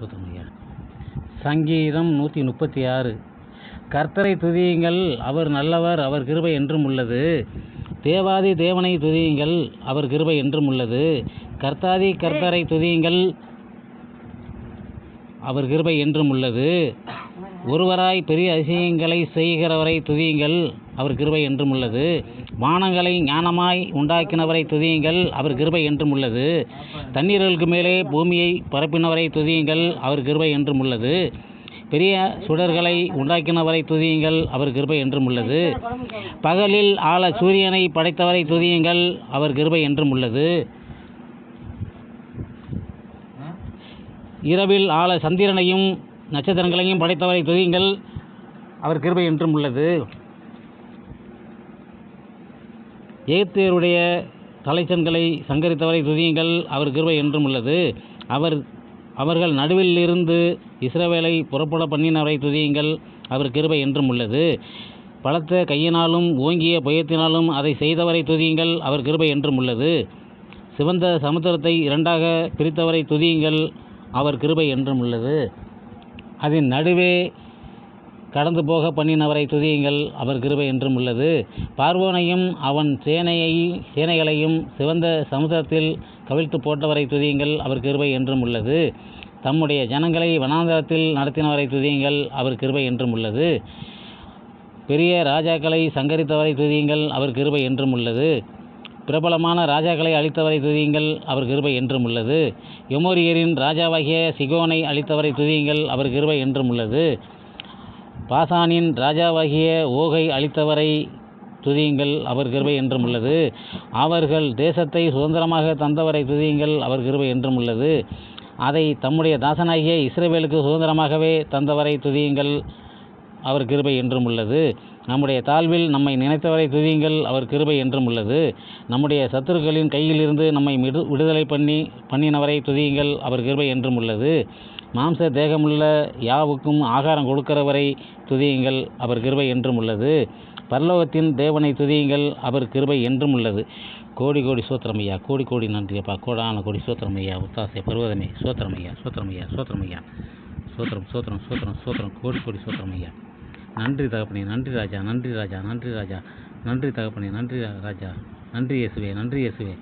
சூத்திரம் ஐயா சங்கீதம் நூற்றி முப்பத்தி ஆறு கர்த்தரை துதியுங்கள் அவர் நல்லவர் அவர் கிருபை என்றும் உள்ளது. தேவாதி தேவனை துதியுங்கள் அவர் கிருபை என்றும் உள்ளது. கர்த்தாதி கர்த்தரை துதியுங்கள் அவர் கிருபை என்றும் உள்ளது. ஒருவராய் பெரிய அதிசயங்களை செய்கிறவரை துதியுங்கள் அவர் கிருபை என்றும் உள்ளது. வானங்களை ஞானமாய் உண்டாக்கினவரை துதியுங்கள் அவர் கிருபை என்றும் உள்ளது. தண்ணீர்களுக்கு மேலே பூமியை பரப்பினவரை துதியுங்கள் அவர் கிருபை என்றும் உள்ளது. பெரிய சுடர்களை உண்டாக்கினவரை துதியுங்கள் அவர் கிருபை என்றும் உள்ளது. பகலில் ஆள சூரியனை படைத்தவரை துதியுங்கள் அவர் கிருபை என்றும் உள்ளது. இரவில் ஆள சந்திரனையும் நட்சத்திரங்களையும் படைத்தவரை துதியுங்கள். அவர் கிருபை என்றும் உள்ளது. ஏத்தியருடைய தலைச்சன்களை சங்கரித்தவரை துதியுங்கள். அவர் கிருபை என்றும் உள்ளது. அவர் அவர்கள் நடுவில் இருந்து இஸ்ரவேலை புறப்பட பண்ணினவரை துதியுங்கள். அவர் கிருபை என்றும் உள்ளது. பலத்த கையினாலும் ஓங்கிய பயத்தினாலும் அதை செய்தவரை துதியுங்கள். அவர் கிருபை என்றும் உள்ளது. சிவந்த சமுத்திரத்தை இரண்டாக பிரித்தவரை துதியுங்கள். அவர் கிருபை என்றும் உள்ளது. அதன் நடுவே கடந்து போக பண்ணினவரை துதியுங்கள் அவர் கிருபை என்றும் உள்ளது. பார்வோனையும் அவன் சேனையை சேனைகளையும் சிவந்த சமுத்திரத்தில் கவிழ்த்து போட்டவரை துதியுங்கள் அவர் கிருபை என்றும் உள்ளது. தம்முடைய ஜனங்களை வனாந்தரத்தில் நடத்தினவரை துதியுங்கள் அவர் கிருபை என்றும் உள்ளது. பெரிய ராஜாக்களை சங்கரித்தவரை துதியுங்கள் அவர் கிருபை என்றும் உள்ளது. பிரபலமான ராஜாக்களை அழித்தவரை துதியுங்கள் அவர் கிருபை என்றும் உள்ளது. எமோரியரின் ராஜாவாகிய சிகோனை அழித்தவரை துதியுங்கள் அவர் கிருபை என்றும் உள்ளது. பாசானின் ராஜாவாகிய ஓகை அழித்தவரை துதியுங்கள் அவர் கிருபை என்றும் உள்ளது. அவர்கள் தேசத்தை சுதந்திரமாக தந்தவரை துதியுங்கள் அவர் கிருபை என்றும் உள்ளது. அதை தம்முடைய தாசனாகிய இஸ்ரேவேலுக்கு சுதந்திரமாகவே தந்தவரை துதியுங்கள் அவர் கிருபை என்றும் உள்ளது. நம்முடைய தாழ்வில் நம்மை நினைத்தவரை துதியுங்கள் அவர் கிருபை என்றும் உள்ளது. நம்முடைய சத்துருக்களின் கையிலிருந்து நம்மை விடு விடுதலை பண்ணி பண்ணினவரை துதியுங்கள் அவர் கிருபை என்றும் உள்ளது. மாம்ச தேகமுள்ள யாவுக்கும் ஆகாரம் கொடுக்கிறவரை துதியுங்கள் அவர் கிருபை என்றும் உள்ளது. பரலோகத்தின் தேவனை துதியுங்கள் அவர் கிருபை என்றும் உள்ளது. கோடி கோடி சோத்திரமையா கோடி கோடி நன்றியப்பா கோடான கோடி சோத்திரமையா உத்தாசை பருவதமே சோத்திரமையா சோத்திரமையா சோத்திரமையா. சோத்திரம் சோத்திரம் சோத்திரம் சோத்திரம் கோடி கோடி சோத்திரமையா. நன்றி தகப்பனே நன்றி ராஜா நன்றி ராஜா நன்றி ராஜா நன்றி தகப்பனே நன்றி ராஜா நன்றி இயேசுவே நன்றி இயேசுவே.